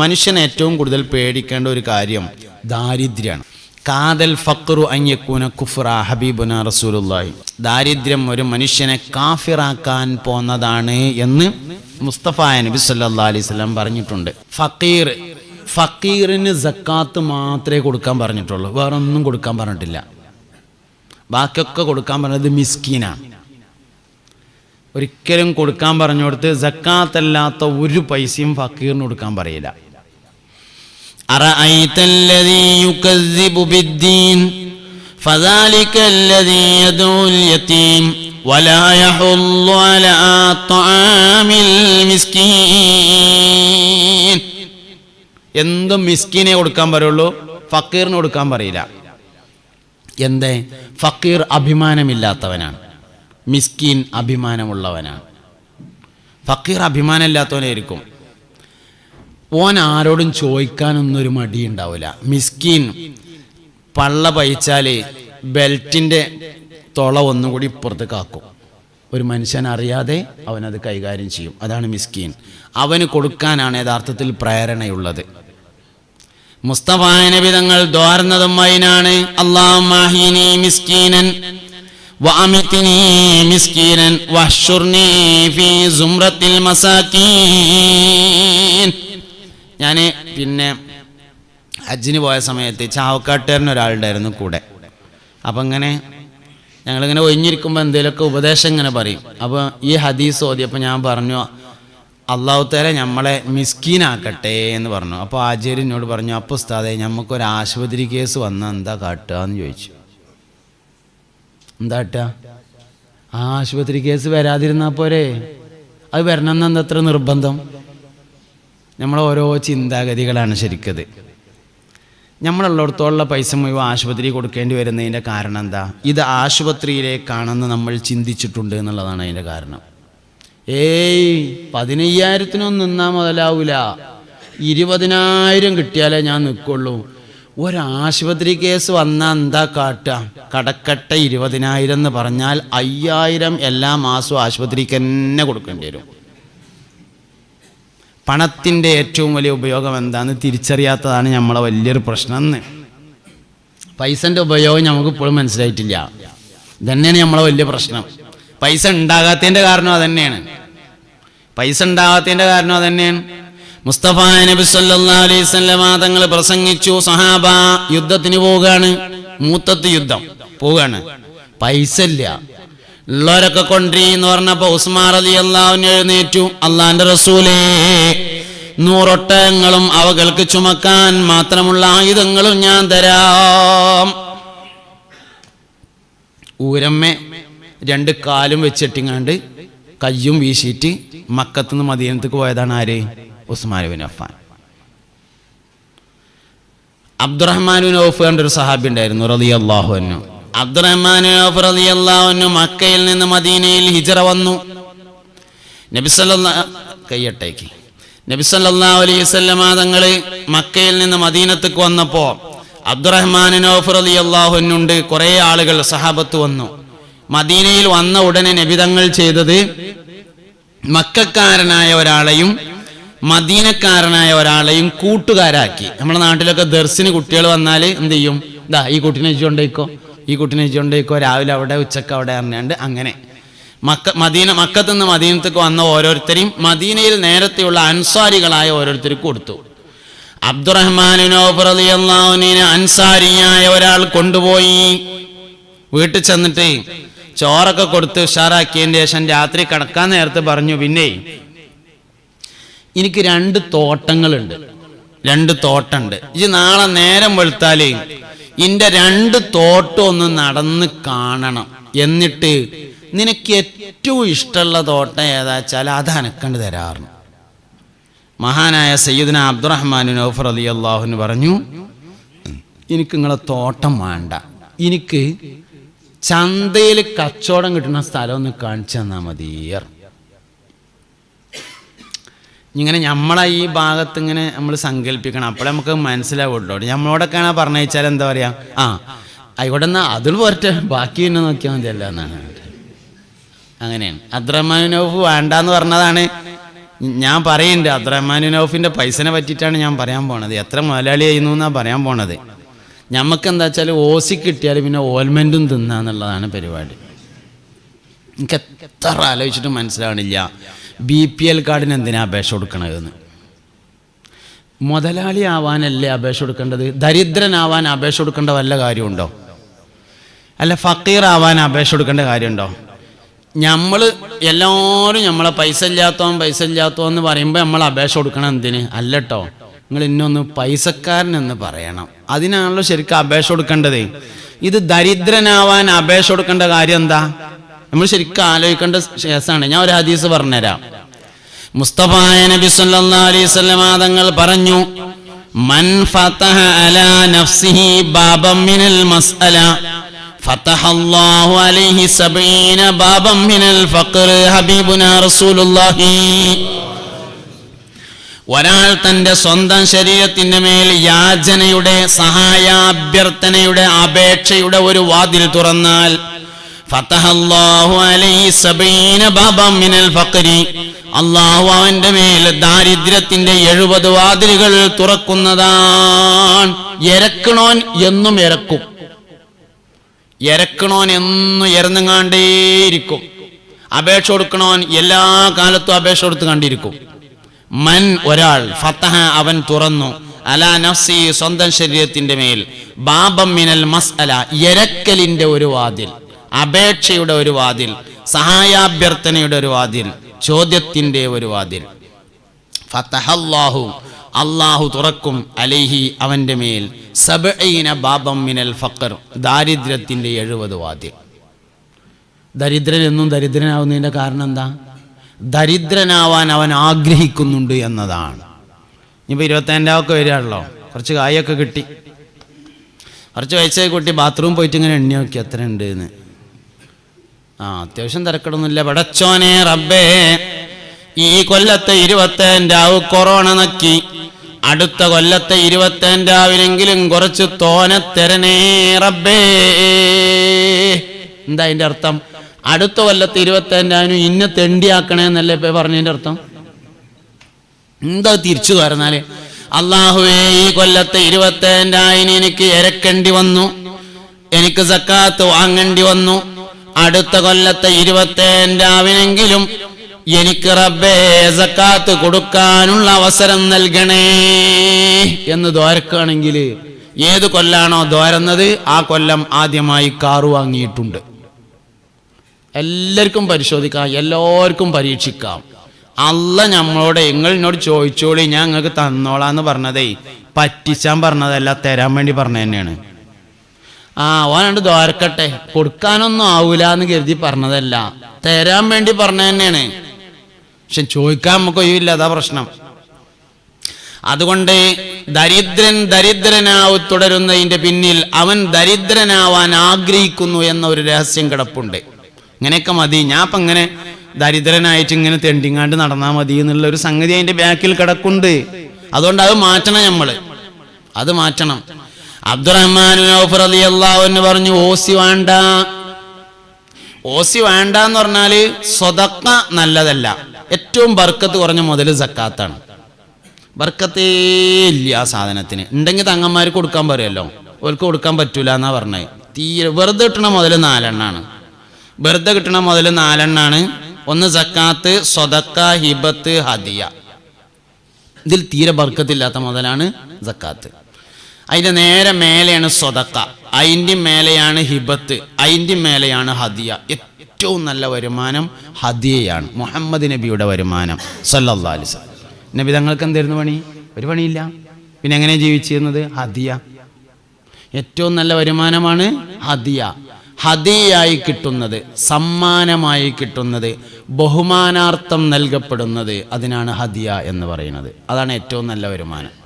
മനുഷ്യൻ ഏറ്റവും കൂടുതൽ പേടിക്കേണ്ട ഒരു കാര്യം ദാരിദ്ര്യമാണ്. കാതൽ ഫക്രു അയ്യക്കൂന കുഫ്ര ഹബീബുന റസൂലുള്ളാഹി. ദാരിദ്ര്യം ഒരു മനുഷ്യനെ കാഫിറാക്കാൻ പോന്നതാണ് എന്ന് മുസ്തഫ നബി സല്ലാ അലൈഹി വസല്ലം പറഞ്ഞിട്ടുണ്ട്. ഫക്കീർ ഫക്കീറിന് സക്കാത്ത് മാത്രമേ കൊടുക്കാൻ പറഞ്ഞിട്ടുള്ളൂ. വേറെ ഒന്നും കൊടുക്കാൻ പറഞ്ഞിട്ടില്ല. ബാക്കിയൊക്കെ കൊടുക്കാൻ പറഞ്ഞത് മിസ്കീനാണ്. ഒരിക്കലും കൊടുക്കാൻ പറഞ്ഞുകൊടുത്ത് സക്കാത്തല്ലാത്ത ഒരു പൈസയും ഫക്കീറിന് കൊടുക്കാൻ പറയില്ല. أرأيت الذي يكذب بالدين فذلك الذي يدعو اليتيم ولا يحض على طعام المسكين എന്തും മിസ്കിനെ കൊടുക്കാൻ പറയുള്ളൂ ഫക്കീറിന് കൊടുക്കാൻ പറയില്ല എന്തേ ഫക്കീർ അഭിമാനമില്ലാത്തവനാണ് മിസ്കീൻ അഭിമാനമുള്ളവനാണ് ഫക്കീർ അഭിമാനമില്ലാത്തവനായിരിക്കും ഓൻ ആരോടും ചോദിക്കാനൊന്നും ഒരു മടി ഉണ്ടാവില്ല മിസ്കീൻ പള്ള പയിച്ചാലേ ബെൽറ്റിന്റെ തുള ഒന്നുകൂടി ഇപ്പുറത്ത് കാക്കും. ഒരു മനുഷ്യൻ അറിയാതെ അവനത് കൈകാര്യം ചെയ്യും. അതാണ് മിസ്കീൻ. അവന് കൊടുക്കാനാണ് യഥാർത്ഥത്തിൽ പ്രേരണയുള്ളത്. മുസ്തഫ നബി തങ്ങൾ ദ്വാർന്നതും അതിനാണ് മിസ്കീനൻ മിസ്കീനൻ ഫീ ഞാൻ പിന്നെ ഹജ്ജിന് പോയ സമയത്ത് ചാവക്കാട്ടുകാരൻ ഒരാളുണ്ടായിരുന്നു കൂടെ. അപ്പം ഇങ്ങനെ ഞങ്ങളിങ്ങനെ ഒഴിഞ്ഞിരിക്കുമ്പോൾ എന്തെങ്കിലുമൊക്കെ ഉപദേശം ഇങ്ങനെ പറയും. അപ്പോൾ ഈ ഹദീസ് ഓതിയപ്പോൾ ഞാൻ പറഞ്ഞു അള്ളാഹുത്തേരെ നമ്മളെ മിസ്കീനാക്കട്ടെ എന്ന് പറഞ്ഞു. അപ്പോൾ ആചാര്യ എന്നോട് പറഞ്ഞു അപ്പോൾ ഉസ്താദെ നമുക്കൊരു ആശുപത്രി കേസ് വന്നാൽ എന്താ കാട്ടുക എന്ന് ചോദിച്ചു. എന്താ കാട്ടുക ആ ആശുപത്രി കേസ് വരാതിരുന്നാൽ പോരെ? അത് വരണമെന്ന് എന്താ അത്ര നിർബന്ധം? നമ്മളെ ഓരോ ചിന്താഗതികളാണ് ശരിക്കത്. നമ്മളുള്ളിടത്തോളം പൈസ മുഴുവൻ ആശുപത്രി കൊടുക്കേണ്ടി വരുന്നതിന്റെ കാരണം എന്താ? ഇത് ആശുപത്രിയിലേക്കാണെന്ന് നമ്മൾ ചിന്തിച്ചിട്ടുണ്ട് എന്നുള്ളതാണ് അതിന്റെ കാരണം. ഏയ് പതിനയ്യായിരത്തിനൊന്നും നിന്നാൽ മുതലാവില്ല ഇരുപതിനായിരം കിട്ടിയാലേ ഞാൻ നിൽക്കുള്ളൂ. ഒരാശുപത്രി കേസ് വന്നാൽ എന്താ കാട്ട കടക്കട്ട ഇരുപതിനായിരം എന്ന് പറഞ്ഞാൽ അയ്യായിരം എല്ലാ മാസവും ആശുപത്രിക്ക് തന്നെ കൊടുക്കേണ്ടി വരും. പണത്തിന്റെ ഏറ്റവും വലിയ ഉപയോഗം എന്താണെന്ന് തിരിച്ചറിയാത്തതാണ് നമ്മളെ വലിയൊരു പ്രശ്നം എന്ന് പൈസന്റെ ഉപയോഗം നമുക്ക് ഇപ്പോഴും മനസ്സിലായിട്ടില്ല. ഇതന്നെയാണ് നമ്മളെ വലിയ പ്രശ്നം. പൈസ ഉണ്ടാകാത്തതിന്റെ കാരണം അതന്നെയാണ്. പൈസ ഉണ്ടാകാത്തതിന്റെ കാരണം അതന്നെയാണ്. മുസ്തഫ നബി സല്ലല്ലാഹു അലൈഹി പ്രസംഗിച്ചു സഹാബ യുദ്ധത്തിന് പോവുകയാണ് മൂത്തത്ത് യുദ്ധം പോവുകയാണ്. പൈസ ഇല്ല. ഉള്ളവരൊക്കെ കൊണ്ടി എന്ന് പറഞ്ഞപ്പോ ഉസ്മാർ അലി അള്ളാഹുവിന് എഴുന്നേറ്റു. അള്ളാന്റെ റസൂലേ നൂറൊട്ടകങ്ങളും അവകൾക്ക് ചുമക്കാൻ മാത്രമുള്ള ആയുധങ്ങളും ഞാൻ തരാം. ഊരമ്മ രണ്ട് കാലും വെച്ചിട്ടിങ്ങാണ്ട് കയ്യും വീശിയിട്ട് മക്കത്തുനിന്ന് മദീനത്തേക്ക് പോയതാണ് ആര്? Usman bin Affan Abdurrahman bin Auf കണ്ടൊരു സഹാബി ഉണ്ടായിരുന്നു റതി അള്ളാഹു അന്നു അബ്ദുറഹ്മാൻ മക്കയിൽ നിന്ന് മദീനയിൽ ഹിജറ വന്നു. നബിസല്ലാ കയ്യട്ടേക്ക് നബിസല്ലാ അലൈഹി സ്വല്ലമ മക്കയിൽ നിന്ന് മദീനത്തേക്ക് വന്നപ്പോ അബ്ദുറഹ്മാൻ അള്ളാഹുനുണ്ട് കുറേ ആളുകൾ സഹാബത്ത് വന്നു. മദീനയിൽ വന്ന ഉടനെ നബിതങ്ങൾ ചെയ്തത് മക്കാരനായ ഒരാളെയും മദീനക്കാരനായ ഒരാളെയും കൂട്ടുകാരാക്കി. നമ്മുടെ നാട്ടിലൊക്കെ ദർശന് കുട്ടികൾ വന്നാൽ എന്ത് ചെയ്യും? ഇതാ ഈ കുട്ടീനെ വെച്ചുകൊണ്ടേക്കോ ഈ കുട്ടീനെ ചോണ്ടിരിക്കുമ്പോൾ രാവിലെ അവിടെ ഉച്ചയ്ക്ക് അവിടെ അറിഞ്ഞാണ്ട് അങ്ങനെ. മക്ക മദീന മക്കത്തു നിന്ന് മദീനത്തേക്ക് വന്ന ഓരോരുത്തരെയും മദീനയിൽ നേരത്തെയുള്ള അൻസാരികളായ ഓരോരുത്തർക്ക് കൊടുത്തു. അബ്ദുറഹ്മാനിനെ അൻസാരിയായ ഒരാൾ കൊണ്ടുപോയി. വീട്ടിൽ ചെന്നിട്ട് ചോറൊക്കെ കൊടുത്ത് ഉഷാറാക്കിയതിന് ശേഷം രാത്രി കിടക്കാൻ നേരത്തെ പറഞ്ഞു പിന്നെ എനിക്ക് രണ്ട് തോട്ടങ്ങളുണ്ട്. രണ്ട് തോട്ടമുണ്ട് ഇത് നാളെ നേരം വെളുത്താൽ ഇന്റെ രണ്ട് തോട്ടം ഒന്ന് നടന്ന് കാണണം. എന്നിട്ട് നിനക്ക് ഏറ്റവും ഇഷ്ടമുള്ള തോട്ടം ഏതാ വെച്ചാൽ അത് അനക്കണ്ട് തരാറുണ്ട് മഹാനായ സയ്യിദ്ന അബ്ദുറഹ്മാനു നൗഫർ അലി അള്ളാഹുന് പറഞ്ഞു എനിക്ക് നിങ്ങളെ തോട്ടം വേണ്ട. എനിക്ക് ചന്തയിൽ കച്ചവടം കിട്ടുന്ന സ്ഥലം ഒന്ന് കാണിച്ചു തന്നാൽ മതിയർ ഇങ്ങനെ നമ്മളെ ഈ ഭാഗത്ത് ഇങ്ങനെ നമ്മൾ സങ്കല്പിക്കണം. അപ്പോഴേ നമുക്ക് മനസ്സിലാവുള്ളൂ. നമ്മളോടൊക്കെയാണ് പറഞ്ഞു വെച്ചാൽ എന്താ പറയാ? ആ ആയിക്കോട്ടെ എന്നാ അതിൽ പോരട്ടെ. ബാക്കി പിന്നെ നോക്കിയാൽ മതിയല്ല എന്നാണ്. അങ്ങനെയാണ്. അബ്ദുറഹ്മാൻ നൗഫ് വേണ്ടാന്ന് പറഞ്ഞതാണ്. ഞാൻ പറയുന്നുണ്ട് അബ്ദുറഹ്മാൻ നൗഫിന്റെ പൈസനെ പറ്റിയിട്ടാണ് ഞാൻ പറയാൻ പോണത്. എത്ര മുതലാളി ചെയ്യുന്നു എന്നാണ് പറയാൻ പോണത്. നമുക്ക് എന്താ വെച്ചാൽ ഓസി കിട്ടിയാൽ പിന്നെ ഓൽമെന്റും തിന്നാന്നുള്ളതാണ് പരിപാടി. എനിക്ക് എത്ര ആലോചിച്ചിട്ട് മനസ്സിലാവണില്ല. ബി പി എൽ കാർഡിന് എന്തിനാ അപേക്ഷ കൊടുക്കണതെന്ന്? മുതലാളി ആവാനല്ലേ അപേക്ഷ കൊടുക്കേണ്ടത്? ദരിദ്രനാവാൻ അപേക്ഷ കൊടുക്കേണ്ട വല്ല കാര്യമുണ്ടോ? അല്ല ഫക്കീർ ആവാൻ അപേക്ഷ കൊടുക്കേണ്ട കാര്യമുണ്ടോ? നമ്മൾ എല്ലാവരും നമ്മളെ പൈസ ഇല്ലാത്തവൻ പൈസ ഇല്ലാത്തവൻ എന്ന് പറയുമ്പോൾ നമ്മൾ അപേക്ഷ കൊടുക്കണം എന്തിന്? അല്ലട്ടോ. നിങ്ങൾ ഇന്നൊന്ന് പൈസക്കാരനെന്ന് പറയണം. അതിനാണല്ലോ ശരിക്കും അപേക്ഷ കൊടുക്കേണ്ടത്. ഇത് ദരിദ്രനാവാൻ അപേക്ഷ കൊടുക്കേണ്ട കാര്യം എന്താ? നമ്മൾ ശരിക്കും ആലോചിക്കേണ്ട ശേഷമാണ് ഞാൻ ഒരു ഹദീസ് പറഞ്ഞുതരാം. മുസ്തഫായ നബി സല്ലല്ലാഹു അലൈഹി തങ്ങൾ പറഞ്ഞു മൻ ഫതഹ അലാ നഫ്സിഹി മിനൽ മസ്അല ഫതഹ അല്ലാഹു അലൈഹി മിനൽ ഫഖർ ഹബീബുനാ റസൂലുള്ളാഹി. ഒരാൾ തന്റെ സ്വന്തം ശരീരത്തിന്റെ മേൽ യാചനയുടെ സഹായാഭ്യർത്ഥനയുടെ അപേക്ഷയുടെ ഒരു വാതിൽ തുറന്നാൽ അള്ളാഹു അവന്റെ മേൽ ദാരിദ്ര്യത്തിന്റെ എഴുപത് വാതിലുകൾ തുറക്കുന്നതാണ്. എരക്കണോൻ എന്നും എരക്കും. എരക്കണോൻ എന്നും എരന്നുങ്ങാണ്ടേയിരിക്കും. അപേക്ഷ കൊടുക്കണോൻ എല്ലാ കാലത്തും അപേക്ഷ കൊടുത്ത് കണ്ടിരിക്കും. മൻ ഒരാൾ ഫത്തഹ അവൻ തുറന്നു. അലാ നഫ്സി സ്വന്തം ശരീരത്തിന്റെ മേൽ. ബാബം മിനൽ മസ് അല എരക്കലിന്റെ ഒരു വാതിൽ. അപേക്ഷയുടെ ഒരു വാതിൽ സഹായാഭ്യർത്ഥനയുടെ ഒരു വാതിൽ ചോദ്യത്തിന്റെ ഒരു വാതിൽ. ഫത്തഹല്ലാഹു അള്ളാഹു തുറക്കും അലൈഹി അവന്റെ മേൽ സബഈന ബാബം മിനൽ ഫക്കർ ദാരിദ്ര്യത്തിന്റെ എഴുപത് വാതിൽ. ദരിദ്രൻ എന്നും ദരിദ്രനാവുന്നതിന്റെ കാരണം എന്താ? ദരിദ്രനാവാൻ അവൻ ആഗ്രഹിക്കുന്നുണ്ട് എന്നതാണ്. ഇനിയിപ്പോൾ ഇരുപത്തേഴാമൊക്കെ വരികയാണല്ലോ. കുറച്ച് കായൊക്കെ കിട്ടി. കുറച്ച് വയസ്സായി കുട്ടി ബാത്റൂം പോയിട്ട് ഇങ്ങനെ എണ്ണി നോക്കി എത്ര ഉണ്ട് എന്ന്. ആ അത്യാവശ്യം തിരക്കിടൊന്നുമില്ല. പടച്ചോനെ റബ്ബേ ഈ കൊല്ലത്തെ ഇരുപത്തേഴാവ് കൊറോണ നക്കി. അടുത്ത കൊല്ലത്തെ ഇരുപത്തേഴാവിനെങ്കിലും കുറച്ച് തോനെ തരനേ റബ്ബേ. എന്താ അതിന്റെ അർത്ഥം? അടുത്ത കൊല്ലത്തെ ഇരുപത്തേഴാവിനും ഇന്ന തെണ്ടിയാക്കണേ എന്നല്ലേ ഇപ്പൊ പറഞ്ഞതിന്റെ അർത്ഥം? എന്താ തിരിച്ചു പറഞ്ഞാൽ? അള്ളാഹുവേ ഈ കൊല്ലത്തെ ഇരുപത്തേഴായിന് എനിക്ക് ഇരക്കേണ്ടി വന്നു. എനിക്ക് സക്കാത്ത് വാങ്ങേണ്ടി വന്നു. അടുത്ത കൊല്ലത്തെ ഇരുപത്തേഴാവിനെങ്കിലും എനിക്ക് റബ്ബേ സക്കാത്ത് കൊടുക്കാനുള്ള അവസരം നൽകണേ എന്ന് ദ്വാരക്കാണെങ്കിൽ ഏത് കൊല്ലാണോ ദ്വാരുന്നത് ആ കൊല്ലം ആദ്യമായി കാറ് വാങ്ങിയിട്ടുണ്ട്. എല്ലാവർക്കും പരിശോധിക്കാം എല്ലാവർക്കും പരീക്ഷിക്കാം. അല്ല നമ്മളോട് നിങ്ങളിനോട് ചോദിച്ചോളി ഞാൻ നിങ്ങൾക്ക് തന്നോളാന്ന് പറഞ്ഞതേ പറ്റിച്ചാൻ പറഞ്ഞതല്ല തരാൻ വേണ്ടി പറഞ്ഞ തന്നെയാണ് ആ ഓനണ്ട് ദ്വാരക്കട്ടെ. കൊടുക്കാനൊന്നും ആവൂല എന്ന് കരുതി പറഞ്ഞതല്ല. തരാൻ വേണ്ടി പറഞ്ഞ തന്നെയാണ്. പക്ഷെ ചോദിക്കാൻ നമുക്ക് ഒഴിവില്ല അതാ പ്രശ്നം. അതുകൊണ്ട് ദരിദ്രൻ ദരിദ്രനാവ് തുടരുന്നതിന്റെ പിന്നിൽ അവൻ ദരിദ്രനാവാൻ ആഗ്രഹിക്കുന്നു എന്ന ഒരു രഹസ്യം കിടപ്പുണ്ട്. ഇങ്ങനെയൊക്കെ മതി. ഞാൻ അപ്പം ഇങ്ങനെ ദരിദ്രനായിട്ട് ഇങ്ങനെ തെണ്ടിങ്ങാണ്ട് നടന്നാൽ മതി എന്നുള്ള ഒരു സംഗതി അതിന്റെ ബാക്കിൽ കിടക്കുന്നുണ്ട്. അതുകൊണ്ട് അത് മാറ്റണം നമ്മൾ അത് മാറ്റണം. അബ്ദുറഹ്മാൻ അള്ളാഹുന്ന് പറഞ്ഞു ഓസി വേണ്ട. ഓസി വേണ്ട എന്ന് പറഞ്ഞാൽ സ്വതക്ക നല്ലതല്ല. ഏറ്റവും ബർക്കത്ത് കുറഞ്ഞ മുതൽ സക്കാത്താണ്. ബർക്കത്തേ ഇല്ല ആ സാധനത്തിന്. ഉണ്ടെങ്കിൽ തങ്ങന്മാർക്ക് കൊടുക്കാൻ പറയുമല്ലോ ഓർക്ക് കൊടുക്കാൻ പറ്റൂല എന്നാ പറഞ്ഞത്. തീരെ വെറുതെ കിട്ടണ മുതൽ നാലെണ്ണാണ്. വെറുതെ കിട്ടണ മുതൽ നാലെണ്ണാണ്. ഒന്ന് സക്കാത്ത് സ്വതക്ക ഹിബത്ത് ഹദിയ. ഇതിൽ തീരെ ബർക്കത്തില്ലാത്ത മുതലാണ് സക്കാത്ത്. അതിന്റെ നേരെ മേലെയാണ് സ്വതക്ക. അതിന്റെ മേലെയാണ് ഹിബത്ത്. അതിന്റെ മേലെയാണ് ഹദിയ. ഏറ്റവും നല്ല വരുമാനം ഹദിയയാണ്. മുഹമ്മദ് നബിയുടെ വരുമാനം. സല്ലല്ലാഹു അലിസ് നബി തങ്ങൾക്ക് എന്തായിരുന്നു പണി? ഒരു പണിയില്ല. പിന്നെ എങ്ങനെ ജീവിച്ചിരുന്നത്? ഹദിയ. ഏറ്റവും നല്ല വരുമാനമാണ് ഹദിയ. ഹദിയായി കിട്ടുന്നത് സമ്മാനമായി കിട്ടുന്നത് ബഹുമാനാർത്ഥം നൽകപ്പെടുന്നത് അതിനാണ് ഹദിയ എന്ന് പറയുന്നത്. അതാണ് ഏറ്റവും നല്ല വരുമാനം.